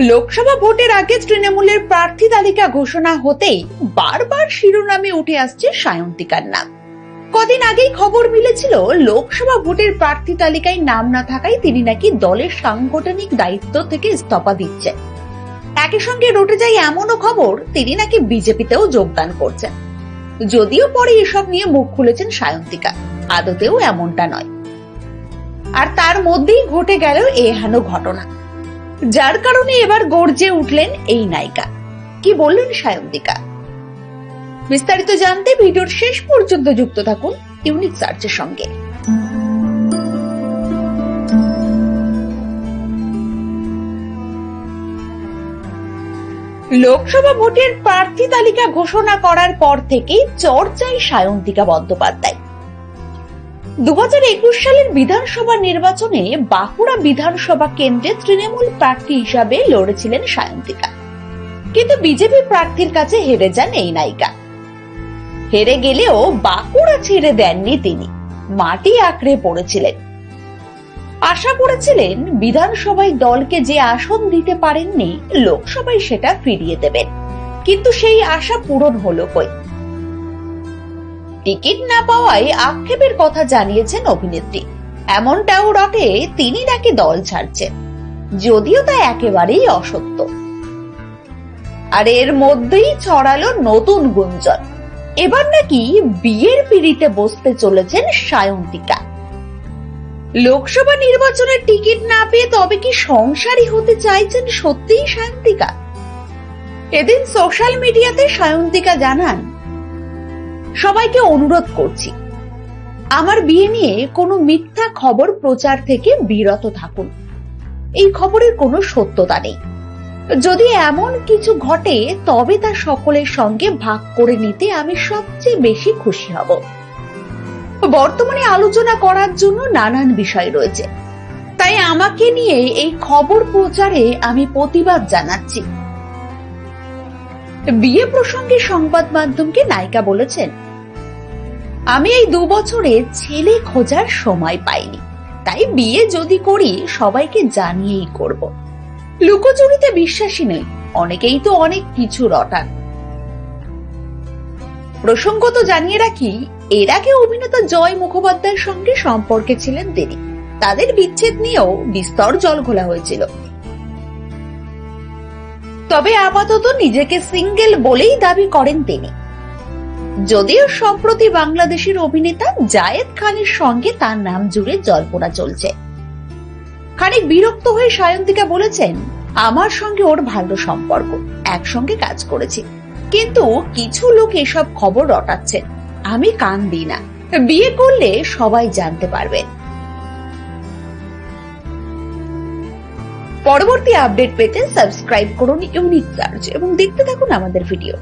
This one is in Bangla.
লোকসভা ভোটের আগে তৃণমূলের প্রার্থী তালিকা ঘোষণা হতেই বারবার শিরোনামে উঠে আসছে সায়ন্তিকার নাম কদিন আগেই খবর মিলেছিল, লোকসভা ভোটের প্রার্থী তালিকায় নাম না থাকায় তিনি নাকি দলের সাংগঠনিক দায়িত্ব থেকে ইস্তফা দিচ্ছেন। একই সঙ্গে রটে যায় এমনও খবর, তিনি নাকি বিজেপিতেও যোগদান করছেন। যদিও পরে এসব নিয়ে মুখ খুলেছেন সায়ন্তিকা, আদতেও এমনটা নয়। আর তার মধ্যেই ঘটে গেল এহেন ঘটনা। যার কারণে এবার গর্জে উঠলেন এই নায়িকা। কি বললেন সায়ন্তিকা? বিস্তারিত জানতে ভিডিওর শেষ পর্যন্ত যুক্ত থাকুন ইউনিক সার্চের সঙ্গে। লোকসভা ভোটের প্রার্থী তালিকা ঘোষণা করার পর থেকেই চর্চায় সায়ন্তিকা বন্দ্যোপাধ্যায়। দু হাজার একুশ সালের বিধানসভা নির্বাচনে বাঁকুড়া বিধানসভা কেন্দ্রে তৃণমূল প্রার্থী হিসাবে লড়েছিলেন সায়ন্তিকা। কিন্তু বিজেপি প্রার্থীর কাছে হেরে যান এই নায়িকা। হেরে গেলেও বাঁকুড়া ছেড়ে দেননি তিনি, মাটি আঁকড়ে পড়েছিলেন। আশা করেছিলেন বিধানসভায় দলকে যে আসন দিতে পারেননি, লোকসভায় সেটা ফিরিয়ে দেবেন। কিন্তু সেই আশা পূরণ হলো কই? টিকিট না পাওয়ায় আক্ষেপের কথা জানিয়েছেন অভিনেত্রী। এমনটাও রটে তিনি নাকি দল ছাড়ছেন। যদিও তা একেবারেই অসত্য। আর এর মধ্যেই ছড়ালো নতুন গুঞ্জন। এবার নাকি বিয়ের পিড়িতে বসতে চলেছেন সায়ন্তিকা। লোকসভা নির্বাচনের টিকিট না পেয়ে তবে কি সংসারী হতে চাইছেন সত্যিই সায়ন্তিকা? এদিন সোশ্যাল মিডিয়াতে সায়ন্তিকা জানান সবাইকে অনুরোধ করছি, আমার বিয়ে নিয়ে কোনো মিথ্যা খবর প্রচার থেকে বিরত থাকুন। এই খবরের কোনো সত্যতা নেই। যদি এমন কিছু ঘটে, তবে তা সকলের সঙ্গে ভাগ করে নিতে আমি সবচেয়ে বেশি খুশি হব। বর্তমানে আলোচনা করার জন্য নানান বিষয় রয়েছে। তাই আমাকে নিয়ে এই খবর প্রচারে আমি প্রতিবাদ জানাচ্ছি। বিয়ে প্রসঙ্গে সংবাদ মাধ্যমকে নায়িকা বলেছেন, আমি এই দু বছরে ছেলে খোঁজার সময় পাইনি। তাই বিয়ে যদি করি, সবাইকে জানিয়েই করব। লুকোচুরিতে বিশ্বাসী নেই, অনেকেই তো অনেক কিছু রটান। প্রসঙ্গত জানিয়ে রাখি, এর আগে অভিনেতা জয় মুখোপাধ্যায়ের সঙ্গে সম্পর্কে ছিলেন তিনি। তাদের বিচ্ছেদ নিয়েও বিস্তর জল ঘোলা হয়েছিল। তবে আপাতত নিজেকে সিঙ্গেল বলেই দাবি করেন তিনি। যদিও সম্প্রতি বাংলাদেশের অভিনেতা জায়েদ খানের সঙ্গে তার নাম জুড়ে জল্পনা চলছে। খানিক বিরক্ত হয়ে সায়ন্তিকা বলেছেন, আমার সঙ্গে ওর ভালো সম্পর্ক, একসঙ্গে কাজ করেছি। কিন্তু কিছু লোক এসব খবর রটাচ্ছেন। আমি কান দিই না। বিয়ে করলে সবাই জানতে পারবেন পরবর্তী আপডেট পেতে সাবস্ক্রাইব করুন ইউনিক সার্চ এবং দেখতে থাকুন আমাদের ভিডিও।